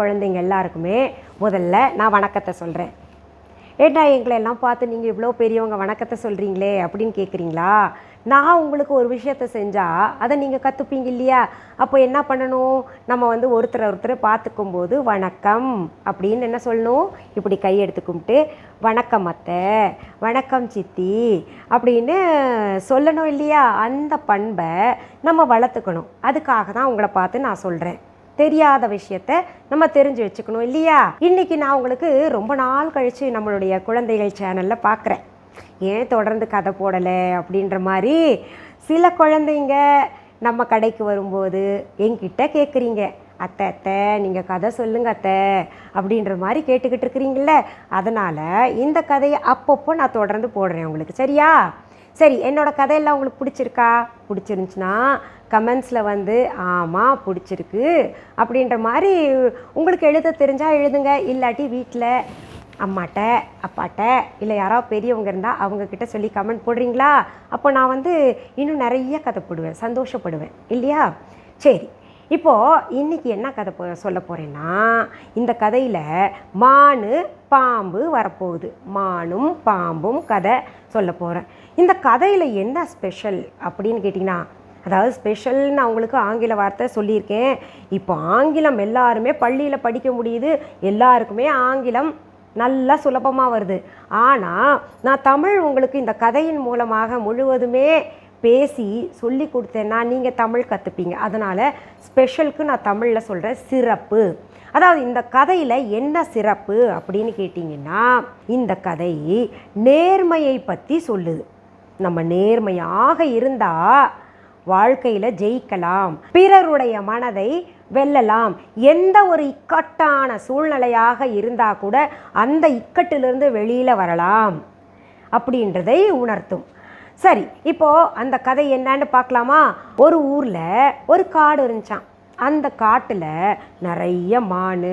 குழந்தைங்க எல்லாருக்குமே முதல்ல நான் வணக்கத்தை சொல்கிறேன் ஏட்டா எங்களை எல்லாம் பார்த்து நீங்கள் இவ்வளோ பெரியவங்க வணக்கத்தை சொல்கிறீங்களே அப்படின்னு கேட்குறீங்களா நான் உங்களுக்கு ஒரு விஷயத்த செஞ்சால் அதை நீங்கள் கற்றுப்பீங்க இல்லையா? அப்போ என்ன பண்ணணும்? நம்ம வந்து ஒருத்தரை ஒருத்தரை பார்த்துக்கும் போது வணக்கம் அப்படின்னு என்ன சொல்லணும்? இப்படி கையெடுத்து கும்பிட்டு வணக்கம் அத்தை வணக்கம் சித்தி அப்படின்னு சொல்லணும் இல்லையா? அந்த பண்பை நம்ம வளர்த்துக்கணும். அதுக்காக தான் உங்களை பார்த்து நான் சொல்கிறேன் தெரியாத விஷயத்த நம்ம தெரிஞ்சு வச்சுக்கணும் இல்லையா? இன்னைக்கு நான் உங்களுக்கு ரொம்ப நாள் கழித்து நம்மளுடைய குழந்தைகள் சேனலில் பார்க்குறேன் ஏன் தொடர்ந்து கதை போடலை அப்படின்ற மாதிரி சில குழந்தைங்க நம்ம கடைக்கு வரும்போது என்கிட்ட கேட்குறீங்க அத்தை அத்தை நீங்கள் கதை சொல்லுங்க அத்தை அப்படின்ற மாதிரி கேட்டுக்கிட்டு இருக்கிறீங்கள அதனால் இந்த கதையை அப்பப்போ நான் தொடர்ந்து போடுறேன் உங்களுக்கு. சரியா? சரி என்னோட கதையெல்லாம் உங்களுக்கு பிடிச்சிருக்கா? பிடிச்சிருந்துச்சுன்னா கமெண்ட்ஸில் வந்து ஆமாம் பிடிச்சிருக்கு. அப்படின்ற மாதிரி உங்களுக்கு எழுத தெரிஞ்சால் எழுதுங்க. இல்லாட்டி வீட்டில் அம்மாட்ட அப்பாட்ட இல்லை யாராவது பெரியவங்க இருந்தால் அவங்கக்கிட்ட சொல்லி கமெண்ட் போடுறீங்களா? அப்போ நான் வந்து இன்னும் நிறைய கதை போடுவேன் சந்தோஷப்படுவேன். இல்லையா? சரி. இப்போது இன்றைக்கி என்ன கதை போ சொல்ல போகிறேன்னா இந்த கதையில் மானு பாம்பு வரப்போகுது. மானும் பாம்பும் கதை சொல்ல போகிறேன் இந்த கதையில் என்ன ஸ்பெஷல் அப்படின்னு கேட்டிங்கன்னா அதாவது ஸ்பெஷல்னு நான் உங்களுக்கு ஆங்கில வார்த்தை சொல்லியிருக்கேன். இப்போ ஆங்கிலம் எல்லாருமே பள்ளியில் படிக்க முடியுது. எல்லாருக்குமே ஆங்கிலம் நல்லா சுலபமாக வருது. ஆனால் நான் தமிழ் உங்களுக்கு இந்த கதையின் மூலமாக முழுவதுமே பேசி சொல்லி கொடுத்தேன்னா நீங்கள் தமிழ் கற்றுப்பீங்க அதனால் ஸ்பெஷலுக்கு நான் தமிழில் சொல்கிறேன் சிறப்பு. அதாவது இந்த கதையில் என்ன சிறப்பு அப்படின்னு கேட்டிங்கன்னா இந்த கதை நேர்மையை பற்றி சொல்லுது. நம்ம நேர்மையாக இருந்தால் வாழ்க்கையில் ஜெயிக்கலாம். பிறருடைய மனதை வெல்லலாம். எந்த ஒரு இக்கட்டான சூழ்நிலையாக இருந்தால் கூட அந்த இக்கட்டிலிருந்து வெளியில் வரலாம். அப்படின்றதை உணர்த்தும். சரி இப்போது அந்த கதை என்னன்னு பார்க்கலாமா? ஒரு ஊரில் ஒரு காடு இருந்துச்சான் அந்த காட்டில் நிறைய மான்.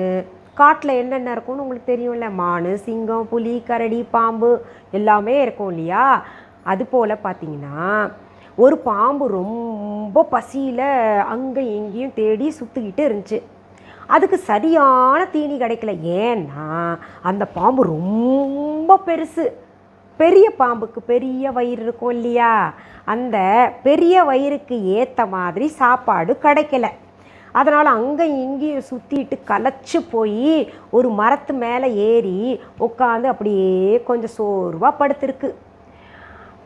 காட்டில் என்னென்ன இருக்கும்னு உங்களுக்கு தெரியும்ல? மான் சிங்கம் புலி கரடி பாம்பு எல்லாமே இருக்கும் இல்லையா? அது போல் பார்த்தீங்கன்னா ஒரு பாம்பு ரொம்ப பசியில் அங்கே எங்கேயும் தேடி சுற்றிக்கிட்டு இருந்துச்சு. அதுக்கு சரியான தீனி கிடைக்கல. ஏன்னா அந்த பாம்பு ரொம்ப பெருசு. பெரிய பாம்புக்கு பெரிய வயிறு இருக்கும் இல்லையா? அந்த பெரிய வயிறுக்கு ஏற்ற மாதிரி சாப்பாடு கிடைக்கல. அதனால் அங்கே இங்கேயும் சுற்றிட்டு கலைச்சி போய் ஒரு மரத்து மேலே ஏறி உட்காந்து அப்படியே கொஞ்சம் சோர்வாக படுத்திருக்கு.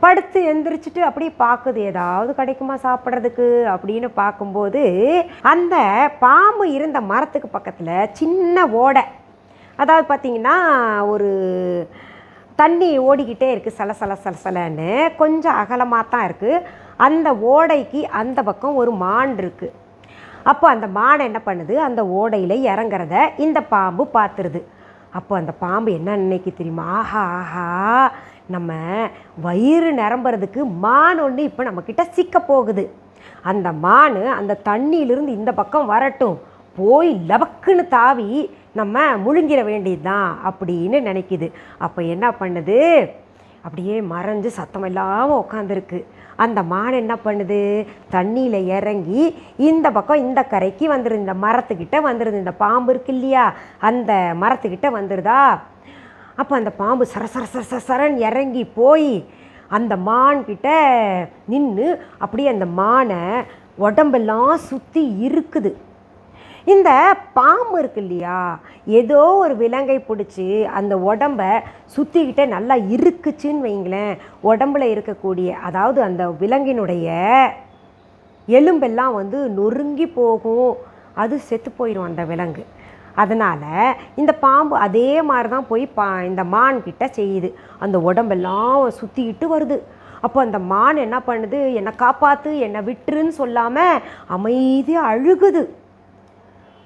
படுத்து எந்திரிச்சிட்டு அப்படியே பார்க்குது ஏதாவது கிடைக்குமா சாப்பிட்றதுக்கு? அப்படின்னு பார்க்கும்போது அந்த பாம்பு இருந்த மரத்துக்கு பக்கத்தில் சின்ன ஓடை. அதாவது பார்த்திங்கன்னா ஒரு தண்ணி ஓடிக்கிட்டே இருக்குது சல சல சல சலன்னு. கொஞ்சம் அகலமாக தான் இருக்குது அந்த ஓடைக்கு அந்த பக்கம் ஒரு மான் இருக்குது அப்போ அந்த மான் என்ன பண்ணுது? அந்த ஓடையில் இறங்குறத இந்த பாம்பு பார்த்துருது. அப்போ அந்த பாம்பு என்ன நினைக்கி தெரியுமா? ஆஹா ஆஹா நம்ம வயிறு நிரம்புறதுக்கு மான் ஒன்று இப்போ நம்மக்கிட்ட சிக்க போகுது. அந்த மான் அந்த தண்ணியிலிருந்து இந்த பக்கம் வரட்டும். போய் லபக்குன்னு தாவி நம்ம முழுங்கிட வேண்டியது தான் அப்படின்னு நினைக்குது. அப்போ என்ன பண்ணுது? அப்படியே மறைஞ்சு சத்தம் இல்லாமல் உட்காந்துருக்கு அந்த மான் என்ன பண்ணுது? தண்ணியில் இறங்கி இந்த பக்கம் இந்த கரைக்கு வந்துருது. இந்த மரத்துக்கிட்ட வந்துருது. இந்த பாம்பு இருக்கு இல்லையா? அந்த மரத்துக்கிட்ட வந்துருதா? அப்போ அந்த பாம்பு சர சர சர சர சரன்னு இறங்கி போய் அந்த மான் கிட்ட நின்று அப்படியே அந்த மானை உடம்பெல்லாம் சுற்றி இருக்குது. இந்த பாம்பு இருக்கு இல்லையா? ஏதோ ஒரு விலங்கை பிடிச்சி அந்த உடம்ப சுற்றிக்கிட்டே நல்லா இருக்குச்சுன்னு வைங்களேன். உடம்புல இருக்கக்கூடிய அதாவது அந்த விலங்கினுடைய எலும்பெல்லாம் வந்து நொறுங்கி போகும். அது செத்து போயிடும் அந்த விலங்கு. அதனால் இந்த பாம்பு அதே மாதிரி தான் போய் பா இந்த மான் கிட்ட செய்யுது. அந்த உடம்பெல்லாம் சுற்றிக்கிட்டு வருது. அப்போ அந்த மான் என்ன பண்ணுது? என்னை காப்பாற்று என்னை விட்டுருன்னு சொல்லாமல் அமைதியாக அழுகுது.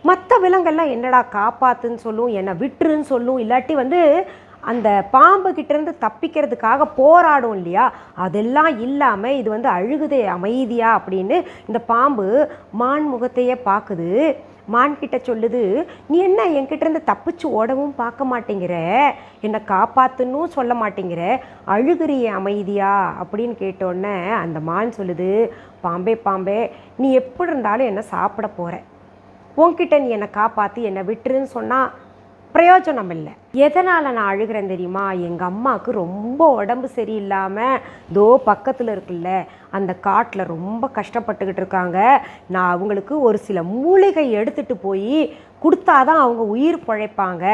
மற்ற விலங்கெல்லாம் என்னடா காப்பாத்துன்னு சொல்லும் என்னை விட்டுருன்னு சொல்லும் இல்லாட்டி வந்து அந்த பாம்பு கிட்டேருந்து தப்பிக்கிறதுக்காக போராடும் இல்லையா? அதெல்லாம் இல்லாமல் இது வந்து அழுகுதே அமைதியா அப்படின்னு இந்த பாம்பு மான் முகத்தையே பார்க்குது மான் கிட்ட சொல்லுது நீ என்ன என்கிட்டேருந்து தப்பிச்சு ஓடவும் பார்க்க மாட்டேங்கிற? என்னை காப்பாத்துன்னும் சொல்ல மாட்டேங்கிற? அழுகுறிய அமைதியா? அப்படின்னு கேட்டோடனே அந்த மான் சொல்லுது பாம்பே பாம்பே நீ எப்படி இருந்தாலும் என்ன சாப்பிட போகிற உன்கிட்ட நீ என்னை காப்பாற்றி என்னை விட்டுருன்னு சொன்னால் பிரயோஜனம் இல்லை எதனால் நான் அழுகிறேன் தெரியுமா? எங்கள் அம்மாவுக்கு ரொம்ப உடம்பு சரியில்லாமல் தோ பக்கத்தில் இருக்குல்ல அந்த காட்டில் ரொம்ப கஷ்டப்பட்டுக்கிட்டு இருக்காங்க. நான் அவங்களுக்கு ஒரு சில மூலிகை எடுத்துகிட்டு போய் கொடுத்தாதான் அவங்க உயிர் பிழைப்பாங்க.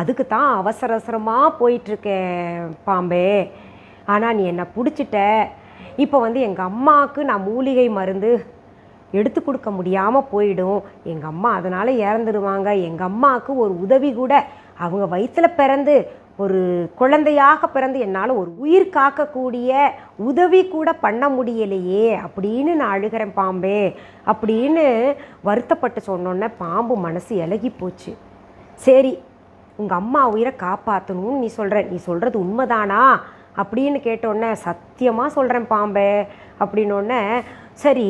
அதுக்கு தான் அவசர அவசரமாக போயிட்டுருக்கேன் பாம்பே. ஆனால் நீ என்னை பிடிச்சிட்ட. இப்போ வந்து எங்கள் அம்மாவுக்கு நான் மூலிகை மருந்து எடுத்து கொடுக்க முடியாமல் போயிடும். எங்கள் அம்மா அதனால் இறந்துடுவாங்க எங்கள் அம்மாவுக்கு ஒரு உதவி கூட. அவங்க வயிற்றில் பிறந்து ஒரு குழந்தையாக பிறந்து என்னால் ஒரு உயிர் காக்கக்கூடிய உதவி கூட பண்ண முடியலையே. அப்படின்னு நான் அழுகிறேன் பாம்பே. அப்படின்னு வருத்தப்பட்டு சொன்னோன்னே பாம்பு மனசு இலகி போச்சு. சரி உங்கள் அம்மா உயிரை காப்பாற்றணும்னு நீ சொல்கிற நீ சொல்கிறது உண்மைதானா? அப்படின்னு கேட்டோன்னே சத்தியமாக சொல்கிறேன் பாம்பே. அப்படின்னோடனே சரி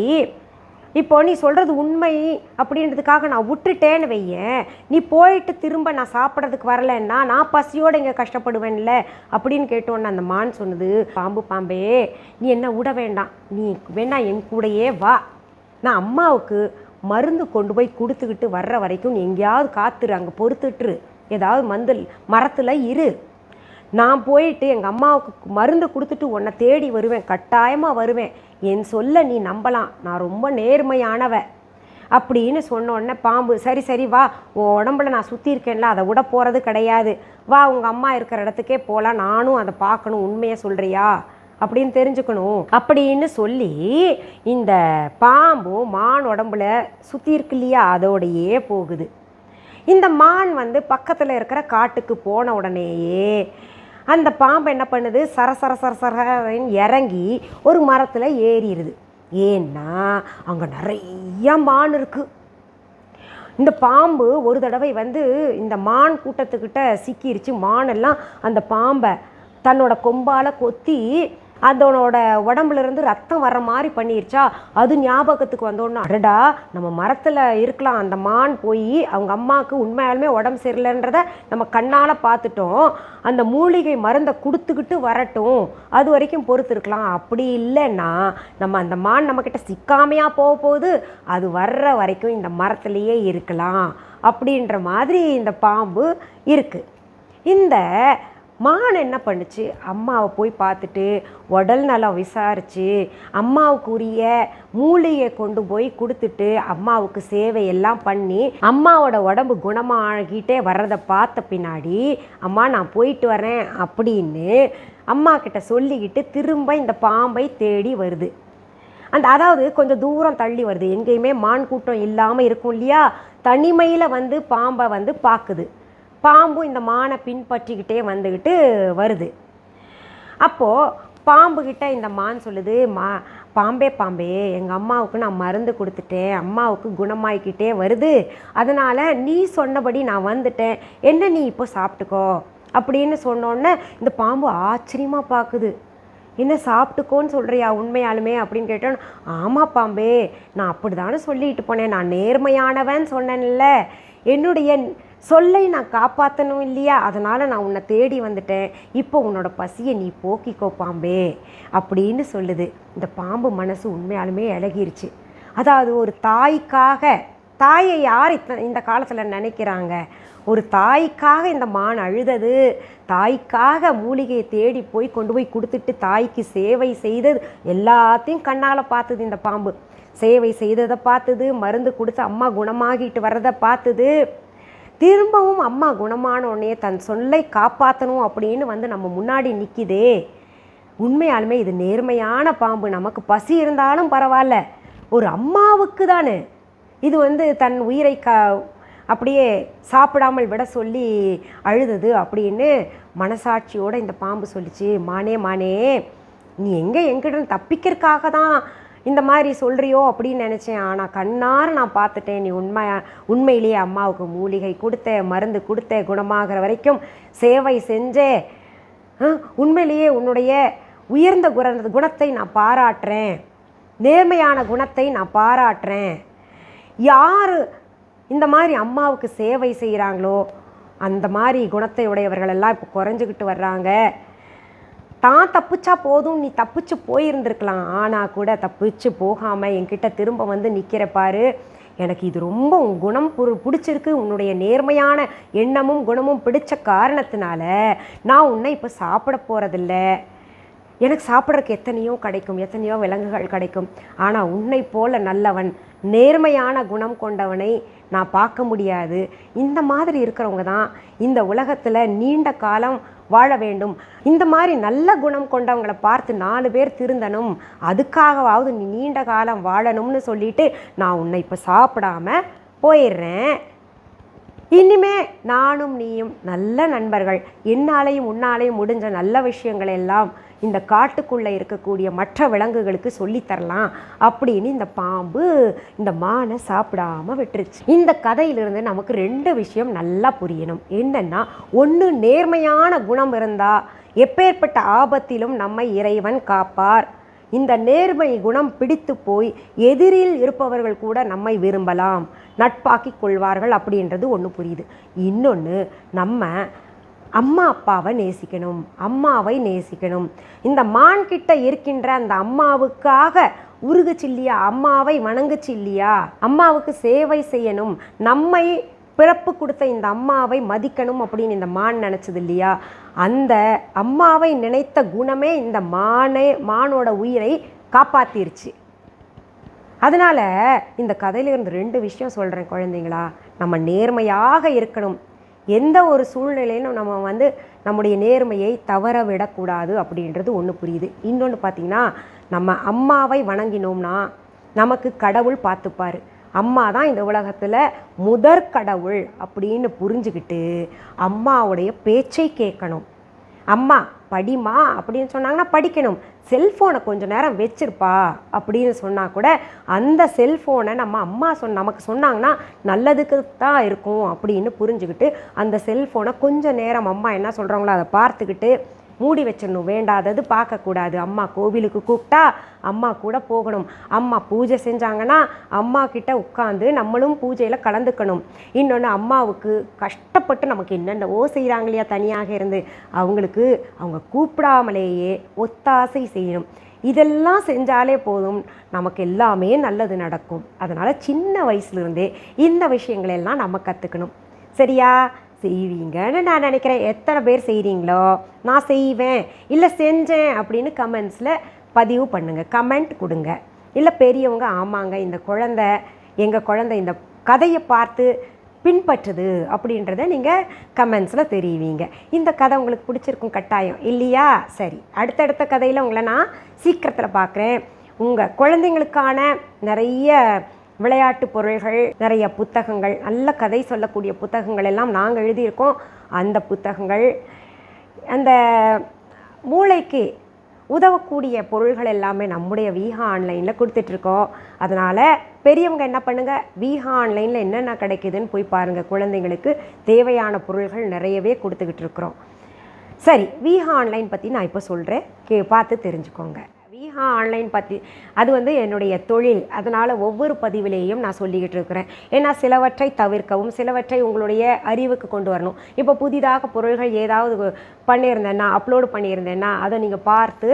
இப்போ நீ சொல்கிறது உண்மை அப்படின்றதுக்காக நான் விட்டுட்டேன்னு வையேன் நீ போயிட்டு திரும்ப நான் சாப்பிட்றதுக்கு வரலன்னா நான் பசியோடு இங்கே கஷ்டப்படுவேன்ல அப்படின்னு கேட்டோன்னே அந்த மான் சொன்னது. பாம்பு பாம்பே நீ என்ன விட வேண்டாம். நீ வேணா என் கூடயே வா. நான் அம்மாவுக்கு மருந்து கொண்டு போய் கொடுத்துக்கிட்டு வர்ற வரைக்கும் நீ எங்கேயாவது காத்துரு அங்கே பொறுத்துட்டுரு. ஏதாவது மந்தில் மரத்தில் இரு. நான் போயிட்டு எங்கள் அம்மாவுக்கு மருந்து கொடுத்துட்டு உன்னை தேடி வருவேன். கட்டாயமாக வருவேன். என் சொல்ல நீ நம்பலாம். நான் ரொம்ப நேர்மையானவ. அப்படின்னு சொன்ன உடனே பாம்பு சரி சரி வா. உன் உடம்புல நான் சுற்றி இருக்கேன்ல அதை விட போகிறது கிடையாது. வா உங்கள் அம்மா இருக்கிற இடத்துக்கே போகலாம் நானும் அதை பார்க்கணும் உண்மையை சொல்கிறியா அப்படின்னு தெரிஞ்சுக்கணும். அப்படின்னு சொல்லி இந்த பாம்பும் மான் உடம்புல சுற்றி இருக்கு இல்லையா? அதோடையே போகுது. இந்த மான் வந்து பக்கத்தில் இருக்கிற காட்டுக்கு போன உடனேயே அந்த பாம்பு என்ன பண்ணுது? சர சர சர சரன்னு இறங்கி ஒரு மரத்தில் ஏறிடுது ஏன்னா அங்கே நிறைய மான் இருக்குது இந்த பாம்பு ஒரு தடவை வந்து இந்த மான் கூட்டத்துக்கிட்ட சிக்கிருச்சு. மானெல்லாம் அந்த பாம்பை தன்னோட கொம்பால் கொத்தி அதனோட உடம்புல இருந்து ரத்தம் வர மாதிரி பண்ணிருச்சா? அது ஞாபகத்துக்கு வந்தோன்னா அடடா நம்ம மரத்தில் இருக்கலாம். அந்த மான் போய் அவங்க அம்மாவுக்கு உண்மையாலுமே உடம்பு சரியில்லைன்றத நம்ம கண்ணால் பார்த்துட்டோம். அந்த மூலிகை மருந்தை கொடுத்துக்கிட்டு வரட்டும். அது வரைக்கும் பொறுத்து இருக்கலாம். அப்படி இல்லைன்னா நம்ம அந்த மான் நம்மக்கிட்ட சிக்காமையாக போக போகுது. அது வர்ற வரைக்கும் இந்த மரத்துலேயே இருக்கலாம். அப்படின்ற மாதிரி இந்த பாம்பு இருக்குது இந்த மான் என்ன பண்ணுச்சு? அம்மாவை போய் பார்த்துட்டு உடல் நலம் விசாரித்து அம்மாவுக்கு உரிய மூலிகை கொண்டு போய் கொடுத்துட்டு அம்மாவுக்கு சேவையெல்லாம் பண்ணி அம்மாவோட உடம்பு குணமாகிட்டே வர்றதை பார்த்த பின்னாடி அம்மா நான் போயிட்டு வரேன் அப்படின்னு அம்மா கிட்ட சொல்லிக்கிட்டு திரும்ப இந்த பாம்பை தேடி வருது. அந்த அதாவது கொஞ்சம் தூரம் தள்ளி வருது. எங்கேயுமே மான் கூட்டம் இல்லாமல் இருக்கும் இல்லையா? தனிமையில் வந்து பாம்பை வந்து பார்க்குது. பாம்பும் இந்த மானை பின்பற்றிக்கிட்டே வந்துக்கிட்டு வருது. அப்போது பாம்புக்கிட்ட இந்த மான் சொல்லுது மா பாம்பே பாம்பே எங்கள் அம்மாவுக்கு நான் மருந்து கொடுத்துட்டேன். அம்மாவுக்கு குணமாயிக்கிட்டே வருது. அதனால் நீ சொன்னபடி நான் வந்துட்டேன். என்ன நீ இப்போ சாப்பிட்டுக்கோ? அப்படின்னு சொன்னோன்னே இந்த பாம்பு ஆச்சரியமாக பார்க்குது என்ன சாப்பிட்டுக்கோன்னு சொல்கிறியா உண்மையாலுமே? அப்படின்னு கேட்டோன்னு ஆமாம் பாம்பே நான் அப்படி தானே சொல்லிட்டு போனேன். நான் நேர்மையானவன் சொன்னேன்ல. என்னுடைய சொல்லை நான் காப்பாற்றணும் இல்லையா? அதனால் நான் உன்னை தேடி வந்துட்டேன். இப்போ உன்னோட பசியை நீ போக்கிக்கோ பாம்பே. அப்படின்னு சொல்லுது. இந்த பாம்பு மனசு உண்மையாலுமே இழகிருச்சு அதாவது ஒரு தாய்க்காக தாயை யார் இத்த இந்த காலத்தில் நினைக்கிறாங்க? ஒரு தாய்க்காக இந்த மான் அழுதது. தாய்க்காக மூலிகையை தேடி போய் கொண்டு போய் கொடுத்துட்டு தாய்க்கு சேவை செய்தது. எல்லாத்தையும் கண்ணால் பார்த்தது இந்த பாம்பு. சேவை செய்ததை பார்த்தது மருந்து கொடுத்து அம்மா குணமாகிட்டு வர்றதை பார்த்தது. திரும்பவும் அம்மா குணமான உடனே தன் சொல்லை காப்பாற்றணும் அப்படின்னு வந்து நம்ம முன்னாடி நிற்கிதே உண்மையாலுமே இது நேர்மையான பாம்பு. நமக்கு பசி இருந்தாலும் பரவாயில்ல. ஒரு அம்மாவுக்கு தானே. இது வந்து தன் உயிரை க அப்படியே சாப்பிடாமல் விட சொல்லி அழுதது அப்படின்னு மனசாட்சியோடு இந்த பாம்பு சொல்லிச்சு. மானே மானே நீ எங்கே எங்கிட்ட தப்பிக்கிறதுக்காக தான் இந்த மாதிரி சொல்கிறியோ அப்படின்னு நினச்சேன். ஆனால் கண்ணார் நான் பார்த்துட்டேன். நீ உண்மை உண்மையிலேயே அம்மாவுக்கு மூலிகை கொடுத்த மருந்து கொடுத்த குணமாகிற வரைக்கும் சேவை செஞ்சே உண்மையிலேயே உன்னுடைய உயர்ந்த குண குணத்தை நான் பாராட்டுறேன். நேர்மையான குணத்தை நான் பாராட்டுறேன். யார் இந்த மாதிரி அம்மாவுக்கு சேவை செய்கிறாங்களோ அந்த மாதிரி குணத்தை உடையவர்கள் எல்லாம் இப்போ குறைஞ்சிக்கிட்டு வர்றாங்க. தான் தப்பிச்சா போதும் நீ தப்பிச்சு போயிருந்திருக்கலாம். ஆனால் கூட தப்பிச்சு போகாமல் என்கிட்ட திரும்ப வந்து நிற்கிற பாரு. எனக்கு இது ரொம்ப உன் குணம் புரு பிடிச்சிருக்கு. உன்னுடைய நேர்மையான எண்ணமும் குணமும் பிடிச்ச காரணத்தினால நான் உன்னை இப்போ சாப்பிட போகிறதில்ல எனக்கு சாப்பிட்றதுக்கு எத்தனையோ கிடைக்கும் எத்தனையோ விலங்குகள் கிடைக்கும். ஆனால் உன்னை போல நல்லவன் நேர்மையான குணம் கொண்டவனை நான் பார்க்க முடியாது. இந்த மாதிரி இருக்கிறவங்க தான் இந்த உலகத்தில் நீண்ட காலம் வாழ வேண்டும். இந்த மாதிரி நல்ல குணம் கொண்டவங்களை பார்த்து நாலு பேர் திருந்தணும். அதுக்காகவாவது நீ நீண்ட காலம் வாழணும்னு சொல்லிட்டு நான் உன்னை இப்போ சாப்பிடாம போயிடுறேன். இனிமே நானும் நீயும் நல்ல நண்பர்கள். என்னாலையும் உன்னாலையும் முடிஞ்ச நல்ல விஷயங்களெல்லாம் எல்லாம் இந்த காட்டுக்குள்ளே இருக்கக்கூடிய மற்ற விலங்குகளுக்கு சொல்லித் தரலாம் அப்படின்னு இந்த பாம்பு இந்த மானை சாப்பிடாம விட்டுருச்சு. இந்த கதையிலிருந்து நமக்கு ரெண்டு விஷயம் நல்லா புரியணும். என்னென்னா ஒன்று நேர்மையான குணம் இருந்தால் எப்பேற்பட்ட ஆபத்திலும் நம்மை இறைவன் காப்பார். இந்த நேர்மை குணம் பிடித்து போய் எதிரில் இருப்பவர்கள் கூட நம்மை விரும்பலாம். நட்பாக்கி கொள்வார்கள் அப்படின்றது ஒன்று புரியுது. இன்னொன்று நம்ம அம்மா அப்பாவை நேசிக்கணும். அம்மாவை நேசிக்கணும். இந்த மான் கிட்ட இருக்கின்ற அந்த அம்மாவுக்காக உருகு இல்லையா அம்மாவை வணங்குச்சு இல்லையா அம்மாவுக்கு சேவை செய்யணும். நம்மை பிறப்பு கொடுத்த இந்த அம்மாவை மதிக்கணும் அப்படின்னு இந்த மான் நினச்சது இல்லையா? அந்த அம்மாவை நினைத்த குணமே இந்த மானே மானோட உயிரை காப்பாத்திருச்சு. அதனால் இந்த கதையிலிருந்து ரெண்டு விஷயம் சொல்கிறேன் குழந்தைங்களா. நம்ம நேர்மையாக இருக்கணும். எந்த ஒரு சூழ்நிலையிலும் நம்ம வந்து நம்முடைய நேர்மையை தவற விடக்கூடாது அப்படின்றது ஒன்று புரியுது. இன்னொன்று பார்த்தீங்கன்னா நம்ம அம்மாவை வணங்கினோம்னா நமக்கு கடவுள் பார்த்துப்பார். அம்மா தான் இந்த உலகத்தில் முதற் கடவுள் அப்படின்னு புரிஞ்சுக்கிட்டு அம்மாவுடைய பேச்சை கேட்கணும். அம்மா படிமா அப்படின்னு சொன்னாங்கன்னா படிக்கணும். செல்ஃபோனை கொஞ்சம் நேரம் வச்சிருப்பா அப்படின்னு சொன்னால் கூட அந்த செல்ஃபோனை நம்ம அம்மா சொன்ன நமக்கு சொன்னாங்கன்னா நல்லதுக்கு தான் இருக்கும் அப்படின்னு புரிஞ்சுக்கிட்டு அந்த செல்ஃபோனை கொஞ்சம் நேரம் அம்மா என்ன சொல்கிறாங்களோ அதை பார்த்துக்கிட்டு மூடி வச்சிடணும். வேண்டாதது பார்க்கக்கூடாது. அம்மா கோவிலுக்கு கூப்பிட்டா அம்மா கூட போகணும். அம்மா பூஜை செஞ்சாங்கன்னா அம்மா கிட்ட உட்காந்து நம்மளும் பூஜையில் கலந்துக்கணும். இன்னொன்று அம்மாவுக்கு கஷ்டப்பட்டு நமக்கு என்னென்னவோ செய்கிறாங்க இல்லையா தனியாக இருந்து அவங்களுக்கு அவங்க கூப்பிடாமலேயே ஒத்தாசை செய்யணும். இதெல்லாம் செஞ்சாலே போதும். நமக்கு எல்லாமே நல்லது நடக்கும். அதனால் சின்ன வயசுலேருந்தே இந்த விஷயங்களெல்லாம் நம்ம கற்றுக்கணும் சரியா? செய்வீங்கன்னு நான் நினைக்கிறேன். எத்தனை பேர் செய்கிறீங்களோ நான் செய்வேன். இல்லை செஞ்சேன் அப்படின்னு கமெண்ட்ஸில் பதிவு பண்ணுங்கள் கமெண்ட் கொடுங்க. இல்லை பெரியவங்க ஆமாங்க இந்த குழந்த எங்கள் குழந்தை இந்த கதையை பார்த்து பின்பற்றுது அப்படின்றத நீங்கள் கமெண்ட்ஸில் தெரிவிங்க. இந்த கதை உங்களுக்கு பிடிச்சிருக்கும் கட்டாயம். இல்லையா? சரி. அடுத்தடுத்த கதையில் உங்களை நான் சீக்கிரத்தில் பார்க்குறேன். உங்கள் குழந்தைங்களுக்கான நிறைய விளையாட்டு பொருள்கள் நிறைய புத்தகங்கள் நல்ல கதை சொல்லக்கூடிய புத்தகங்கள் எல்லாம் நாங்கள் எழுதியிருக்கோம். அந்த புத்தகங்கள் அந்த மூளைக்கு உதவக்கூடிய பொருள்கள் எல்லாமே நம்முடைய வீஹா ஆன்லைனில் கொடுத்துட்ருக்கோம். அதனால் பெரியவங்க என்ன பண்ணுங்கள் வீஹா ஆன்லைனில் என்னென்ன கிடைக்குதுன்னு போய் பாருங்கள் குழந்தைங்களுக்கு தேவையான பொருள்கள் நிறையவே கொடுத்துக்கிட்டு இருக்கிறோம் சரி வீஹா ஆன்லைன் பற்றி நான் இப்போ சொல்கிறேன் கே பார்த்து தெரிஞ்சுக்கோங்க. வீஹா ஆன்லைன் பற்றி அது வந்து என்னுடைய தொழில். அதனால் ஒவ்வொரு பதிவிலேயும் நான் சொல்லிக்கிட்டு இருக்கிறேன். ஏன்னா சிலவற்றை தவிர்க்கவும் சிலவற்றை உங்களுடைய அறிவுக்கு கொண்டு வரணும். இப்போ புதிதாக பொருள்கள் ஏதாவது பண்ணியிருந்தேன்னா அப்லோடு பண்ணியிருந்தேன்னா அதை நீங்கள் பார்த்து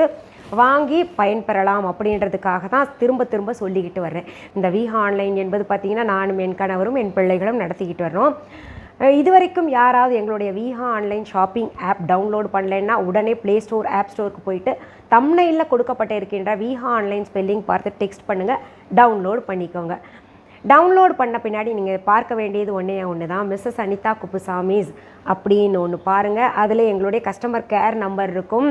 வாங்கி பயன்பெறலாம் அப்படின்றதுக்காக தான் திரும்ப திரும்ப சொல்லிக்கிட்டு வர்றேன். இந்த வீஹா ஆன்லைன் என்பது பார்த்திங்கன்னா நானும் என் கணவரும் என் பிள்ளைகளும் நடத்திக்கிட்டு வர்றோம். இதுவரைக்கும் யாராவது எங்களுடைய Viha online shopping app download பண்ணலைன்னா உடனே ப்ளே ஸ்டோர் ஆப் ஸ்டோருக்கு போயிட்டு தம்னையில் கொடுக்கப்பட்ட இருக்கின்ற வீஹா ஆன்லைன் ஸ்பெல்லிங் பார்த்து டெக்ஸ்ட் பண்ணுங்கள் டவுன்லோட் பண்ணிக்கோங்க. டவுன்லோட் பண்ண பின்னாடி நீங்கள் பார்க்க வேண்டியது ஒன்றே ஒன்று தான் மிஸ்ஸஸ் அனிதா குப்புசாமிஸ் அப்படின்னு ஒன்று பாருங்கள் அதில் எங்களுடைய கஸ்டமர் கேர் நம்பர் இருக்கும்.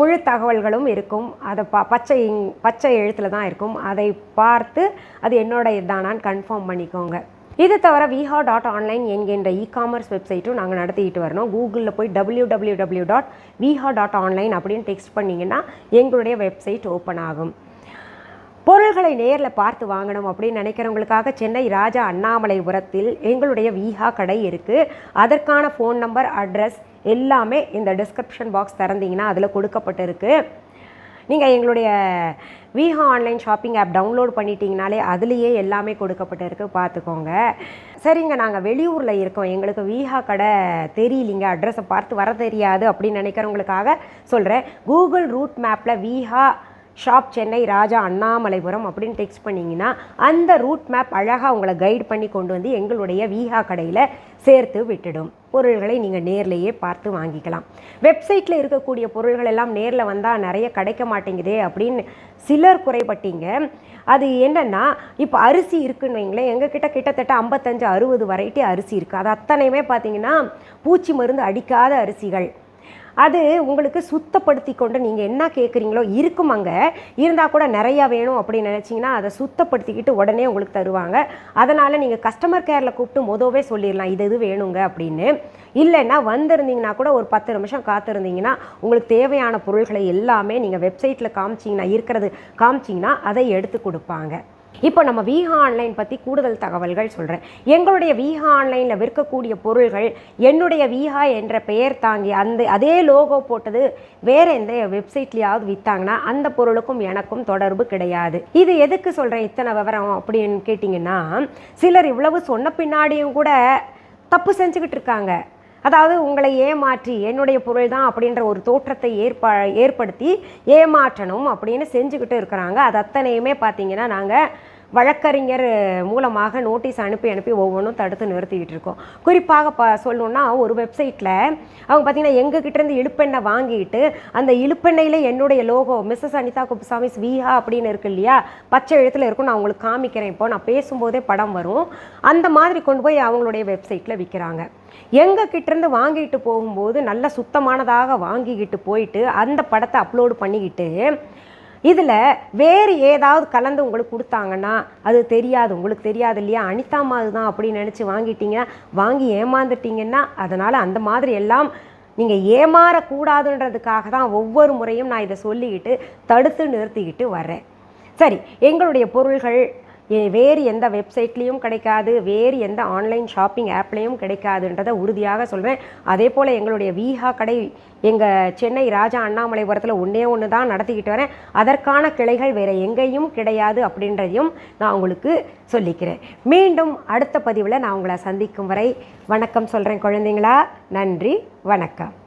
முழு தகவல்களும் இருக்கும். அதை பா பச்சை பச்சை எழுத்தில் தான் இருக்கும். அதை பார்த்து அது என்னோட இதானான்னு கன்ஃபார்ம் பண்ணிக்கோங்க. இது தவிர விஹா டாட் ஆன்லைன் என்கின்ற இ காமர்ஸ் வெப்சைட்டும் நாங்கள் நடத்திக்கிட்டு வரணும் கூகுளில் போய் W W W dot Viha dot online அப்படின்னு டெக்ஸ்ட் பண்ணிங்கன்னா எங்களுடைய வெப்சைட் ஓப்பன் ஆகும். பொருள்களை நேரில் பார்த்து வாங்கணும் அப்படின்னு நினைக்கிறவங்களுக்காக சென்னை ராஜா அண்ணாமலைபுரத்தில் எங்களுடைய வீஹா கடை இருக்குது அதற்கான ஃபோன் நம்பர் அட்ரஸ் எல்லாமே இந்த டிஸ்கிரிப்ஷன் பாக்ஸ் திறந்தீங்கன்னா அதில் கொடுக்கப்பட்டிருக்கு. நீங்கள் எங்களுடைய Viha online shopping app download பண்ணிட்டீங்கனாலே அதுலேயே எல்லாமே கொடுக்கப்பட்டிருக்கு. பார்த்துக்கோங்க. சரிங்க நாங்கள் வெளியூரில் இருக்கோம். எங்களுக்கு வீஹா கடை தெரியலிங்க. அட்ரஸை பார்த்து வர தெரியாது அப்படின்னு நினைக்கிறவங்களுக்காக சொல்கிறேன் கூகுள் ரூட் மேப்பில் வீஹா ஷாப் சென்னை ராஜா அண்ணாமலைபுரம் அப்படின்னு டெக்ஸ்ட் பண்ணிங்கன்னா அந்த ரூட் மேப் அழகாக உங்களை கைட் பண்ணி கொண்டு வந்து எங்களுடைய வீஹா கடையில் சேர்த்து விட்டுடும். பொருள்களை நீங்கள் நேர்லேயே பார்த்து வாங்கிக்கலாம். வெப்சைட்டில் இருக்கக்கூடிய பொருள்கள் எல்லாம் நேரில் வந்தால் நிறைய கிடைக்க மாட்டேங்குதே அப்படின்னு சிலர் குறைபட்டீங்க. அது என்னென்னா இப்போ அரிசி இருக்குன்னு வைங்களேன் எங்ககிட்ட கிட்டத்தட்ட ஐம்பத்தஞ்சு அறுபது வெரைட்டி அரிசி இருக்குது அது அத்தனையுமே பார்த்தீங்கன்னா பூச்சி மருந்து அடிக்காத அரிசிகள். அது உங்களுக்கு சுத்தப்படுத்தி கொண்டு நீங்கள் என்ன கேட்குறீங்களோ இருக்கும் அங்கே இருந்தால் கூட நிறையா வேணும் அப்படின்னு நினச்சிங்கன்னா அதை சுத்தப்படுத்திக்கிட்டு உடனே உங்களுக்கு தருவாங்க. அதனால் நீங்கள் கஸ்டமர் கேரில் கூப்பிட்டு மொதவே சொல்லிடலாம் இது இது வேணுங்க? அப்படின்னு. இல்லைன்னா வந்திருந்தீங்கன்னா கூட ஒரு பத்து நிமிஷம் காத்திருந்தீங்கன்னா உங்களுக்கு தேவையான பொருள்களை எல்லாமே நீங்கள் வெப்சைட்டில் காமிச்சிங்கன்னா இருக்கிறது காமிச்சிங்கன்னா அதை எடுத்து கொடுப்பாங்க. இப்போ நம்ம வீஹா ஆன்லைன் பற்றி கூடுதல் தகவல்கள் சொல்கிறேன் எங்களுடைய வீஹா ஆன்லைனில் விற்கக்கூடிய பொருள்கள் என்னுடைய வீஹா என்ற பெயர் தாங்கி அந்த அதே லோகோ போட்டது வேற எந்த வெப்சைட்லையாவது விற்றாங்கன்னா அந்த பொருளுக்கும் எனக்கும் தொடர்பு கிடையாது. இது எதுக்கு சொல்கிறேன் இத்தனை விவரம் அப்படின்னு கேட்டிங்கன்னா சிலர் இவ்வளவு சொன்ன பின்னாடியும் கூட தப்பு செஞ்சுக்கிட்டு இருக்காங்க. அதாவது உங்களை ஏமாற்றி என்னுடைய பொருள் தான் அப்படின்ற ஒரு தோற்றத்தை ஏற்ப ஏற்படுத்தி ஏமாற்றணும் அப்படின்னு செஞ்சுக்கிட்டு இருக்கிறாங்க. அது அத்தனையுமே பார்த்தீங்கன்னா நாங்கள் வழக்கறிஞர் மூலமாக நோட்டீஸ் அனுப்பி அனுப்பி ஒவ்வொன்றும் தடுத்து நிறுத்திக்கிட்டு இருக்கோம். குறிப்பாக ப சொல்லணுன்னா ஒரு வெப்சைட்டில் அவங்க பார்த்தீங்கன்னா எங்ககிட்டேருந்து இழுப்பெண்ணெய் வாங்கிட்டு அந்த இழுப்பெண்ணையில் என்னுடைய லோகோ மிஸ்ஸஸ் அனிதா குப்புசாமிஸ் விஹா அப்படின்னு இருக்கு இல்லையா? பச்சை எழுத்தில் இருக்கும். நான் உங்களுக்கு காமிக்கிறேன். இப்போ நான் பேசும்போதே படம் வரும். அந்த மாதிரி கொண்டு போய் அவங்களுடைய வெப்சைட்டில் விற்கிறாங்க எங்கள் கிட்டேருந்து வாங்கிட்டு போகும்போது நல்ல சுத்தமானதாக வாங்கிக்கிட்டு போயிட்டு அந்த படத்தை அப்லோடு பண்ணிக்கிட்டு இதில் வேறு ஏதாவது கலந்து உங்களுக்கு கொடுத்தாங்கன்னா அது தெரியாது உங்களுக்கு தெரியாது இல்லையா? அனிதா மாதிரி தான் அப்படின்னு நினச்சி வாங்கிட்டீங்கன்னா வாங்கி ஏமாந்துட்டீங்கன்னா அதனால் அந்த மாதிரி எல்லாம் நீங்கள் ஏமாறக்கூடாதுன்றதுக்காக தான் ஒவ்வொரு முறையும் நான் இதை சொல்லிக்கிட்டு தடுத்து நிறுத்திக்கிட்டு வரேன் சரி எங்களுடைய பொருள்கள் வேறு எந்த வெப்சைட்லேயும் கிடைக்காது வேறு எந்த ஆன்லைன் ஷாப்பிங் ஆப்லேயும் கிடைக்காதுன்றதை உறுதியாக சொல்கிறேன் அதே போல் எங்களுடைய வீஹா கடை எங்கள் சென்னை ராஜா அண்ணாமலைபுரத்தில் ஒன்றே ஒன்று தான் நடத்திக்கிட்டு வரேன். அதற்கான கிளைகள் வேறு எங்கேயும் கிடையாது அப்படின்றதையும் நான் உங்களுக்கு சொல்லிக்கிறேன். மீண்டும் அடுத்த பதிவில் நான் உங்களை சந்திக்கும் வரை வணக்கம் சொல்கிறேன் குழந்தைங்களா. நன்றி வணக்கம்.